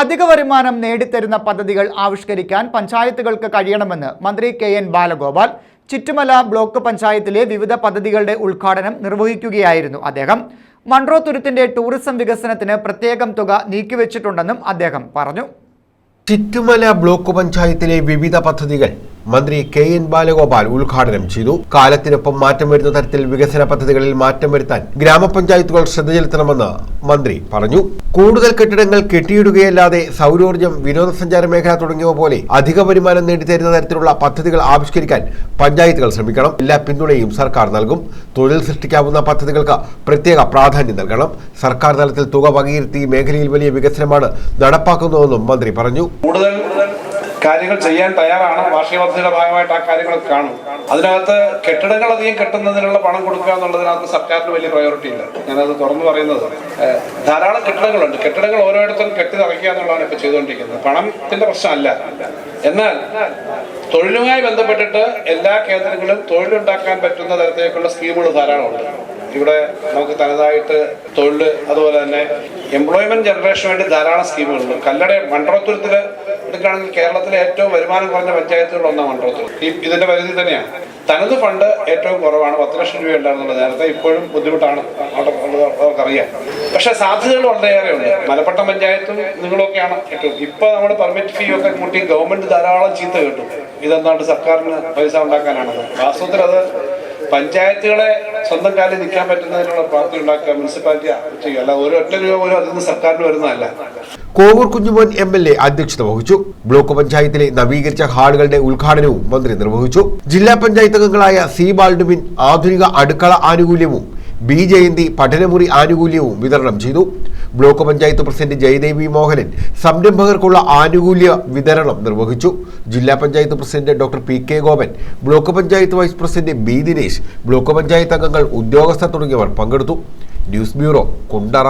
അധിക വരുമാനം നേടിത്തരുന്ന പദ്ധതികൾ ആവിഷ്കരിക്കാൻ പഞ്ചായത്തുകൾക്ക് കഴിയണമെന്ന് മന്ത്രി K N Balagopal Chuttumala block പഞ്ചായത്തിലെ വിവിധ പദ്ധതികളുടെ ഉദ്ഘാടനം നിർവഹിക്കുകയായിരുന്നു അദ്ദേഹം. മൺട്രോ തുരുത്തിന്റെ ടൂറിസം വികസനത്തിന് പ്രത്യേകം തുക നീക്കിവെച്ചിട്ടുണ്ടെന്നും അദ്ദേഹം പറഞ്ഞു. ചുറ്റുമല ബ്ലോക്ക് പഞ്ചായത്തിലെ വിവിധ പദ്ധതികൾ മന്ത്രി കെ എൻ ബാലഗോപാൽ ഉദ്ഘാടനം ചെയ്തു. കാലത്തിനൊപ്പം മാറ്റം വരുന്ന തരത്തിൽ വികസന പദ്ധതികളിൽ മാറ്റം വരുത്താൻ ഗ്രാമപഞ്ചായത്തുകൾ ശ്രദ്ധ ചെലുത്തണമെന്ന് മന്ത്രി പറഞ്ഞു. കൂടുതൽ കെട്ടിടങ്ങൾ കെട്ടിയിടുകയല്ലാതെ സൗരോർജം വിനോദസഞ്ചാര മേഖല തുടങ്ങിയവ പോലെ അധിക വരുമാനം നേടിത്തരുന്ന തരത്തിലുള്ള പദ്ധതികൾ ആവിഷ്കരിക്കാൻ പഞ്ചായത്തുകൾ ശ്രമിക്കണം. എല്ലാ പിന്തുണയും സർക്കാർ നൽകും. തൊഴിൽ സൃഷ്ടിക്കാവുന്ന പദ്ധതികൾക്ക് പ്രത്യേക പ്രാധാന്യം നൽകണം. സർക്കാർ തലത്തിൽ തുക വകയിരുത്തി മേഖലയിൽ വലിയ വികസനമാണ് നടപ്പാക്കുന്നതെന്നും മന്ത്രി പറഞ്ഞു. കൂടുതൽ കാര്യങ്ങൾ ചെയ്യാൻ തയ്യാറാണ്. വാർഷിക പദ്ധതിയുടെ ഭാഗമായിട്ട് ആ കാര്യങ്ങൾ കാണും. അതിനകത്ത് കെട്ടിടങ്ങൾ അധികം കെട്ടുന്നതിനുള്ള പണം കൊടുക്കുക എന്നുള്ളതിനകത്ത് സർക്കാരിന് വലിയ പ്രയോറിറ്റി ഇല്ല. ഞാനത് തുറന്നു പറയുന്നത്. ധാരാളം കെട്ടിടങ്ങളുണ്ട്. കെട്ടിടങ്ങൾ ഓരോരുത്തരും കെട്ടി നിറയ്ക്കുക എന്നുള്ളതാണ് ഇപ്പൊ ചെയ്തുകൊണ്ടിരിക്കുന്നത്. പണത്തിന്റെ പ്രശ്നമല്ല. എന്നാൽ തൊഴിലുമായി ബന്ധപ്പെട്ടിട്ട് എല്ലാ കേന്ദ്രങ്ങളിലും തൊഴിലുണ്ടാക്കാൻ പറ്റുന്ന തരത്തിലേക്കുള്ള സ്കീമുകൾ ധാരാളമുണ്ട്. ഇവിടെ നമുക്ക് തനതായിട്ട് തൊഴിൽ അതുപോലെ തന്നെ എംപ്ലോയ്മെന്റ് ജനറേഷന് വേണ്ടി ധാരാളം സ്കീമുകളുണ്ട്. കല്ലട മണ്ഡലത്തുരത്തിൽ എടുക്കുകയാണെങ്കിൽ കേരളത്തിലെ ഏറ്റവും വരുമാനം കുറഞ്ഞ പഞ്ചായത്തുകളൊന്നാണ് ഒന്നാണ് മൺട്രോത്തുരം ഈ ഇതിന്റെ പരിധി തന്നെയാണ്. തനത് ഫണ്ട് ഏറ്റവും കുറവാണ് പത്ത് ലക്ഷം രൂപ ഉണ്ടായിരുന്നുള്ളത്. നേരത്തെ ഇപ്പോഴും ബുദ്ധിമുട്ടാണ് അവർക്കറിയാം. പക്ഷെ സാധ്യതകൾ വളരെയേറെ ഉണ്ട്. മലപ്പട്ടം പഞ്ചായത്തും നിങ്ങളൊക്കെയാണ് ഏറ്റവും. ഇപ്പൊ നമ്മൾ പെർമിറ്റ് ഫീ ഒക്കെ കൂട്ടി ഗവൺമെന്റ് ധാരാളം ചീത്ത കേട്ടു. ഇതെന്താണ്ട് സർക്കാരിന് പൈസ ഉണ്ടാക്കാനാണത് വാസ്തവത്തിൽ അത് പഞ്ചായത്തുകളെ സ്വന്തം കാലിൽ നിൽക്കാൻ പറ്റുന്നതിനുള്ള പ്രാപ്തി ഉണ്ടാക്കുക. മുനിസിപ്പാലിറ്റി ചെയ്യുക. അല്ല ഒറ്റ രൂപ പോലും അതിൽ നിന്ന് സർക്കാരിന് വരുന്നതല്ല. Kovoor Kunjumon M L A അധ്യക്ഷത വഹിച്ചു. ബ്ലോക്ക് പഞ്ചായത്തിലെ നവീകരിച്ച ഹാളുകളുടെ ഉദ്ഘാടനവും മന്ത്രി നിർവഹിച്ചു. ജില്ലാ പഞ്ചായത്ത് അംഗങ്ങളായ സി ബാൽഡുമിൻ ആധുനിക അടുക്കള ആനുകൂല്യവും ബി ജയന്തി പഠനമുറി ആനുകൂല്യവും വിതരണം ചെയ്തു. ബ്ലോക്ക് പഞ്ചായത്ത് പ്രസിഡന്റ് ജയദേവി മോഹനൻ സംരംഭകർക്കുള്ള ആനുകൂല്യ വിതരണം നിർവഹിച്ചു. ജില്ലാ panchayat president doctor P K Gopan block panchayat vice president B Dinesh block panchayat അംഗങ്ങൾ ഉദ്യോഗസ്ഥർ തുടങ്ങിയവർ പങ്കെടുത്തു. News bureau Kundara.